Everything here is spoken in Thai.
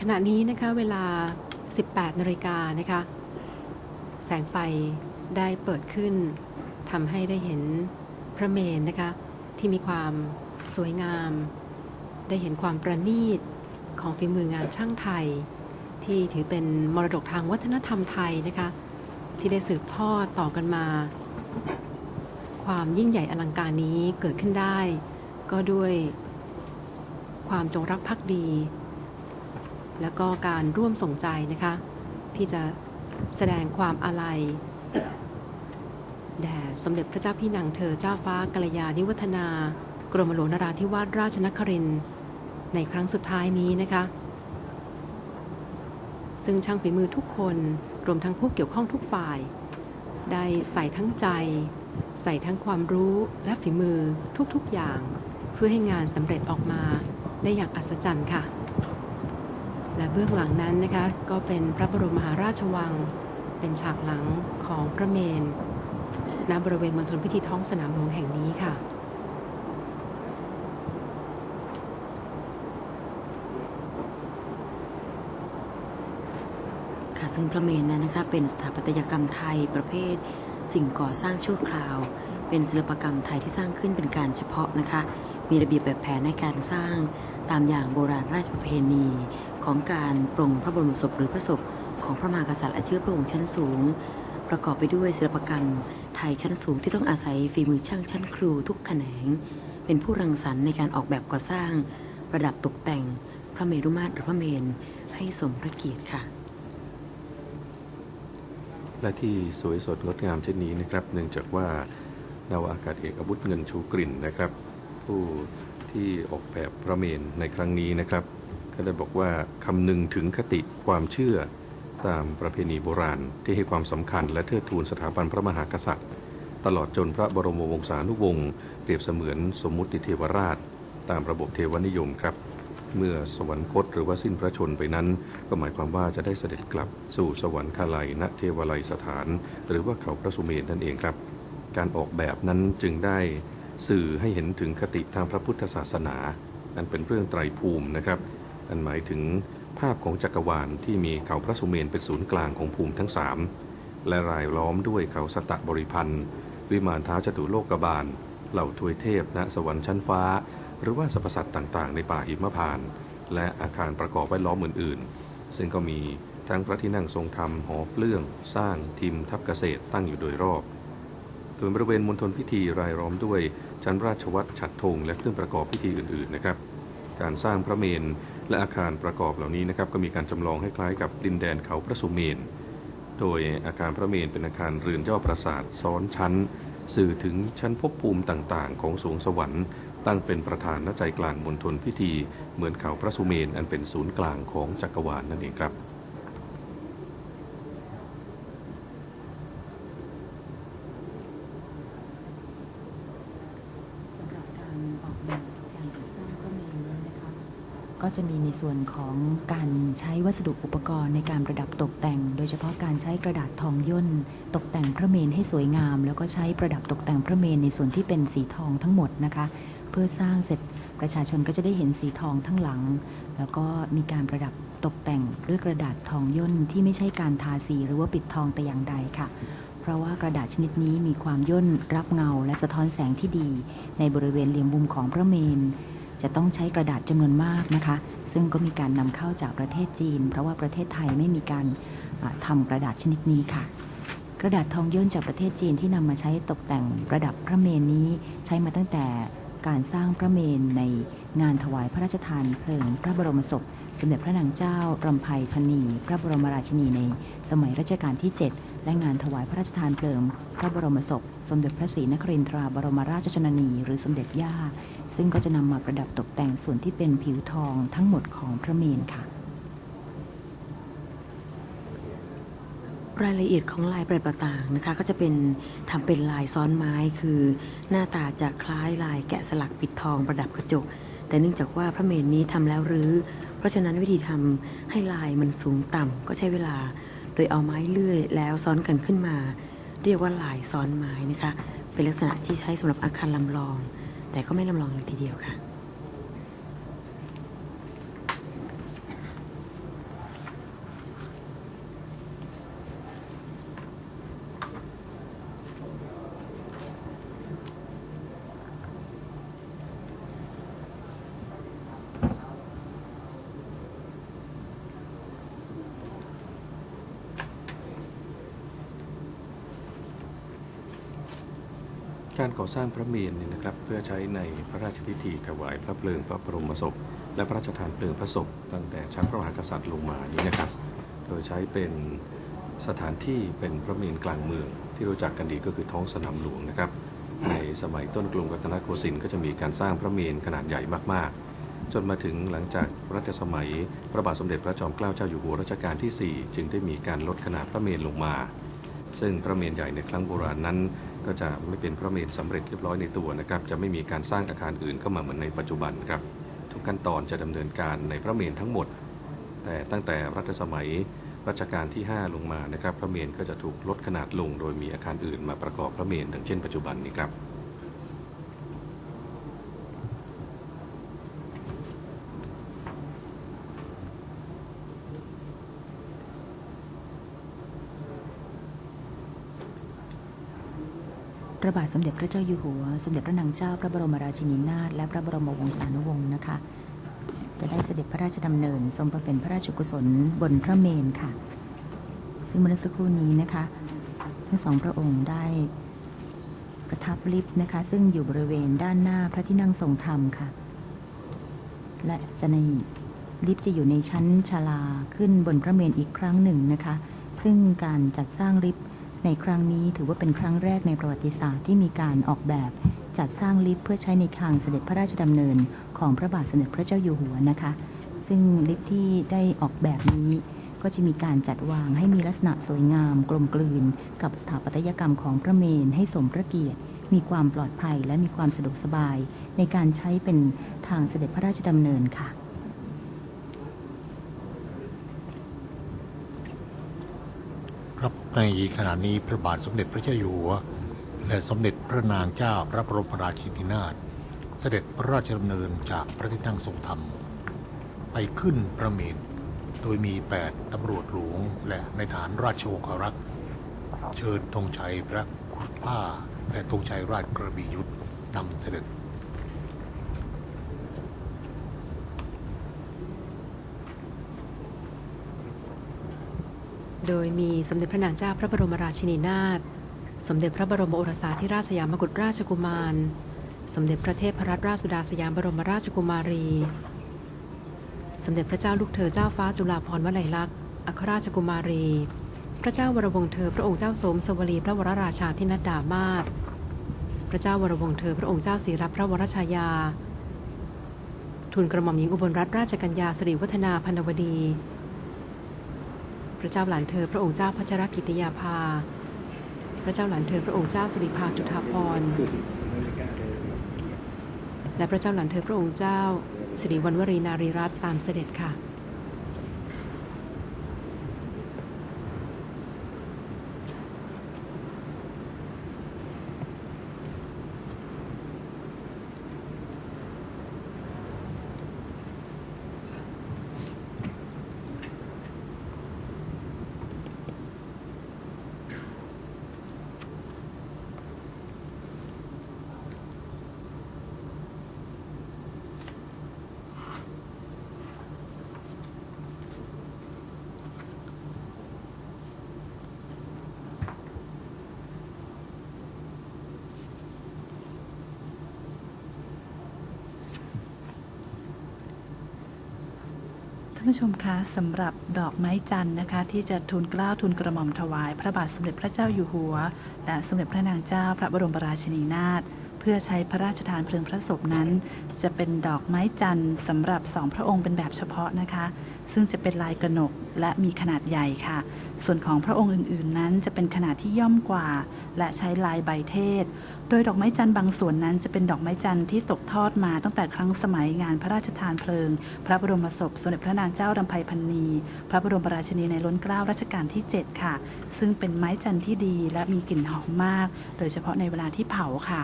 ขณะนี้นะคะเวลา 18นาฬิกานะคะ แสงไฟได้เปิดขึ้นทำให้ได้เห็นพระเมนนะคะ ที่มีความสวยงาม ได้เห็นความประณีตของฝีมืองานช่างไทย ที่ถือเป็นมรดกทางวัฒนธรรมไทยนะคะ ที่ได้สืบทอดต่อกันมา ความยิ่งใหญ่อลังการนี้เกิดขึ้นได้ ก็ด้วยความจงรักภักดี แล้วก็การร่วมส่งใจนะคะ ที่จะแสดงความอาลัยแด่สมเด็จพระเจ้าพี่นางเธอเจ้าฟ้ากัลยาณิวัฒนา กรมหลวงนราธิวาสราชนครินในครั้งสุดท้ายนี้นะคะ ซึ่งช่างฝีมือทุกคนรวมทั้งผู้เกี่ยวข้องทุกฝ่าย ได้ใส่ทั้งใจ ใส่ทั้งความรู้และฝีมือทุกๆอย่าง เพื่อให้งานสำเร็จออกมาได้อย่างอัศจรรย์ค่ะ และเบื้องหลังนั้นนะคะก็เป็นพระบรมมหาราชวัง เป็นฉากหลังของพระเมนณบริเวณมณฑลพิธีท้องสนามหลวงแห่งนี้ค่ะค่ะซึ่งพระเมรนั้นนะคะเป็นสถาปัตยกรรมไทยประเภท สิ่งก่อสร้างชั่วคราว เป็นศิลปกรรมไทยที่สร้างขึ้นเป็นการเฉพาะนะคะ มีระเบียบแบบแผนในการสร้างตามอย่างโบราณราชประเพณี ของการปรงพระบรมศพหรือพระศพของพระมหากษัตริย์และเชื้อพระองค์ชั้นสูง ประกอบไปด้วยศิลปกรรมไทยชั้นสูงที่ต้องอาศัยฝีมือช่างชั้นครูทุกแขนง เป็นผู้รังสรรค์ในการออกแบบก่อสร้าง ประดับตกแต่ง พระเมรุมาตรหรือพระเมนให้สมพระเกียรติค่ะ และที่สวยสดงดงามเช่นนี้นะครับ เนื่องจากว่านาวอากาศเอกอาวุธเงินชูกลิ่นนะครับ ผู้ที่ออกแบบพระเมนในครั้งนี้นะครับ ก็ได้บอกว่าคำนึงถึงคติความเชื่อตามประเพณีโบราณ ที่ให้ความสำคัญและเทิดทูนสถาบันพระมหากษัตริย์ ตลอดจนพระบรมวงศานุวงศ์เปรียบเสมือนสมมุติเทวราช ตามระบบเทวนิยมครับ เมื่อสวรรคตหรือว่าสิ้นพระชนไปนั้น ก็หมายความว่าจะได้เสด็จกลับสู่สวรรคาลัยณเทวาลัยสถาน หรือว่าเขาพระสุเมนนั่นเองครับ การออกแบบนั้นจึงได้สื่อให้เห็นถึงคติทางพระพุทธศาสนาอันเป็นเรื่องไตรภูมินะครับ อันหมายถึงภาพของจักรวาลที่มีเขาพระสุเมนเป็นศูนย์กลางของภูมิทั้งสามและรายล้อมด้วยเขาสตะบริพันธ์ วิมานเท้าจตุโลกบาล เหล่าทวยเทพณสวรรค์ชั้นฟ้า หรือว่าสรรพสัตว์ต่างๆ ในป่าหิมพานต์และอาคารประกอบแวดล้อมอื่นๆ ซึ่งก็มีทั้งพระที่นั่งทรงธรรมหอเปลื้อง สร้างทิมทับเกษตรตั้งอยู่โดยรอบส่วนบริเวณมณฑลพิธีรายล้อมด้วยชั้นราชวัตรฉัดธงและเครื่องประกอบพิธีอื่นๆนะครับ การสร้างพระเมน และอาคารประกอบเหล่านี้นะครับก็มีการจำลองให้คล้ายกับดินแดนเขาพระสุเมน โดยอาคารพระเมนเป็นอาคารเรือนย่อปราสาทซ้อนชั้น สื่อถึงชั้นภพภูมิต่างๆ ของสวงสวรรค์ ตั้งเป็นประธานณใจกลางมณฑลพิธี เหมือนเขาพระสุเมนอันเป็นศูนย์กลางของจักรวาลนั่นเองครับ สำหรับการออกแบบการจัดสร้างพระเมรุนั้นนะคะ ก็จะมีในส่วนของการใช้วัสดุอุปกรณ์ในการประดับตกแต่ง โดยเฉพาะการใช้กระดาษทองย่น ตกแต่งพระเมรุให้สวยงาม แล้วก็ใช้ประดับตกแต่งพระเมรุในส่วนที่เป็นสีทองทั้งหมดนะคะ เพื่อสร้างเสร็จประชาชนก็จะได้เห็นสีทองทั้งหลัง แล้วก็มีการประดับตกแต่งด้วยกระดาษทองย่นที่ไม่ใช่การทาสีหรือว่าปิดทองแต่อย่างใดค่ะเพราะว่ากระดาษชนิดนี้มีความย่นรับเงาและสะท้อนแสงที่ดี ในบริเวณเหลี่ยมมุมของพระเมน จะต้องใช้กระดาษจำนวนมากนะคะ ซึ่งก็มีการนำเข้าจากประเทศจีน เพราะว่าประเทศไทยไม่มีการทำกระดาษชนิดนี้ค่ะ กระดาษทองย่นจากประเทศจีนที่นำมาใช้ตกแต่งประดับพระเมนนี้ใช้มาตั้งแต่การสร้างพระเมนในงานถวายพระราชทานเพลิงพระบรมศพสมเด็จพระนางเจ้ารำไพพรรณีพระบรมราชินีในสมัยรัชกาลที่ 7 และงานถวายพระราชทานเพลิง พระบรมศพ สมเด็จพระศรีนครินทราบรมราชชนนี หรือสมเด็จย่า ซึ่งก็จะนำมาประดับตกแต่งส่วนที่เป็นผิวทองทั้งหมดของพระเมนค่ะ รายละเอียดของลายประต่างๆนะคะ ก็จะเป็นทำเป็นลายซ้อนไม้คือ หน้าตาจะคล้ายลายแกะสลักปิดทองประดับกระจก แต่เนื่องจากว่าพระเมรุนี้ทำแล้วรื้อ เพราะฉะนั้นวิธีทำให้ลายมันสูงต่ำก็ใช้เวลา โดยเอาไม้เลื่อยแล้วซ้อนกันขึ้นมา เรียกว่าลายซ้อนไม้นะคะ เป็นลักษณะที่ใช้สำหรับอาคารลำลอง แต่ก็ไม่ลำลองเลยทีเดียวค่ะ การก่อสร้างพระเมรุเนี่ยนะครับ เพื่อใช้ในพระราชพิธีถวายพระเพลิงพระบรมศพ และพระราชทานเพลิงพระศพ ตั้งแต่ชั้นพระมหากษัตริย์ลงมานี้นะครับ โดยใช้เป็นสถานที่เป็นพระเมรุกลางเมือง ที่รู้จักกันดีก็คือท้องสนามหลวงนะครับ ในสมัยต้นกรุงรัตนโกสินทร์ก็จะมีการสร้างพระเมรุขนาดใหญ่มากๆ จนมาถึงหลังจากรัชสมัยพระบาทสมเด็จพระจอมเกล้าเจ้าอยู่หัวรัชกาลที่ 4 จึงได้มีการลดขนาดพระเมรุลงมา ซึ่งพระเมรุใหญ่ในครั้งโบราณนั้น ก็จะไม่เป็นพระเมรุสำเร็จเรียบร้อยในตัวนะครับ จะไม่มีการสร้างอาคารอื่นเข้ามาเหมือนในปัจจุบันครับ ทุกขั้นตอนจะดำเนินการในพระเมรุทั้งหมด แต่ตั้งแต่รัชสมัยรัชกาลที่ 5 ลงมานะครับ พระเมรุก็จะถูกลดขนาดลง โดยมีอาคารอื่นมาประกอบพระเมรุดังเช่นปัจจุบันนี้ครับ พ ระบาทสมเด็จพระเจ้าอยู่หัว สมเด็จพระนางเจ้าพระบรมราชินีนาถและพระบรมวงศานุวงศ์นะคะ จะได้เสด็จพระราชดำเนินทรงประเป็นพระราชกุศลบนพระเมรุค่ะ ซึ่งเมื่อสักครู่นี้นะคะ ทั้งสองพระองค์ได้ประทับลิฟต์นะคะ ซึ่งอยู่บริเวณด้านหน้าพระที่นั่งทรงธรรมค่ะ และจะในลิฟต์จะอยู่ในชั้นชาลาขึ้นบนพระเมรุอีกครั้งหนึ่งนะคะ ซึ่งการจัดสร้างลิฟต์ ในครั้งนี้ถือว่าเป็นครั้งแรกในประวัติศาสตร์ที่มีการออกแบบจัดสร้างลิฟต์เพื่อใช้ในทางเสด็จพระราชดำเนินของพระบาทสมเด็จพระเจ้าอยู่หัวนะคะ ซึ่งลิฟต์ที่ได้ออกแบบนี้ก็จะมีการจัดวางให้มีลักษณะสวยงาม กลมกลืน กับสถาปัตยกรรมของพระเมรุให้สมพระเกียรติ มีความปลอดภัยและมีความสะดวกสบาย ในการใช้เป็นทางเสด็จพระราชดำเนินค่ะ ครับ ในขณะนี้พระบาทสมเด็จพระเจ้าอยู่หัว และสมเด็จพระนางเจ้าพระบรมราชินีนาถเสด็จพระราชดำเนินจากพระที่นั่งทรงธรรม ไปขึ้นพระเมรุโดยมีแปดตำรวจหลวงและในฐานราชโองคารักษ์เชิญธงชัยพระครุฑผ้าและธงชัยราชกระบี่ยุทธนำเสด็จ โดยมีสมเด็จพระนางเจ้าพระบรมราชินีนาถ สมเด็จพระบรมโอรสาธิราชสยามกุฎราชกุมาร สมเด็จพระเทพรัตนราชสุดาสยามบรมราชกุมารี สมเด็จพระเจ้าลูกเธอเจ้าฟ้าจุฬาภรณ์วลัยลักษณ์อัครราชกุมารี พระเจ้าวรวงเธอพระองค์เจ้าสมสวรีพระวรราชาธินัดดามาศพระเจ้าวรวงเธอพระองค์เจ้าศรีรับพระวรชายาทูลกระหม่อมหญิงอุบลรัตนราชกัญญาสิริวัฒนาพันวดี พระเจ้าหลานเธอพระองค์เจ้าพัชรกิติยาภา พระเจ้าหลานเธอพระองค์เจ้าสิริภาจุฑาภรณ์และพระเจ้าหลานเธอพระองค์เจ้าสิริวัณวรีนารีรัตน์ตามเสด็จค่ะ ท่านผู้ชมคะสำหรับดอกไม้จันทร์นะคะ ที่จะทูลเกล้าทูลกระหม่อมถวาย พระบาทสมเด็จพระเจ้าอยู่หัว และสมเด็จพระนางเจ้าพระบรมราชินีนาถเพื่อใช้พระราชทานเพลิงพระศพนั้น จะเป็นดอกไม้จันทร์สำหรับสองพระองค์เป็นแบบเฉพาะนะคะ ซึ่งจะเป็นลายกระหนกและมีขนาดใหญ่ค่ะ ส่วนของพระองค์อื่น ๆ นั้นจะเป็นขนาดที่ย่อมกว่า และใช้ลายใบเทศ โดยดอกไม้จันทร์บางส่วนนั้นจะเป็นดอกไม้จันทร์ที่ตกทอดมาตั้งแต่ครั้งสมัยงานพระราชทานเพลิง พระบรมศพสมเด็จพระนางเจ้ารำไพพันนี พระบรมราชินีในล้นเกล้ารัชกาลที่ 7 ค่ะ ซึ่งเป็นไม้จันทร์ที่ดีและมีกลิ่นหอมมาก โดยเฉพาะในเวลาที่เผาค่ะ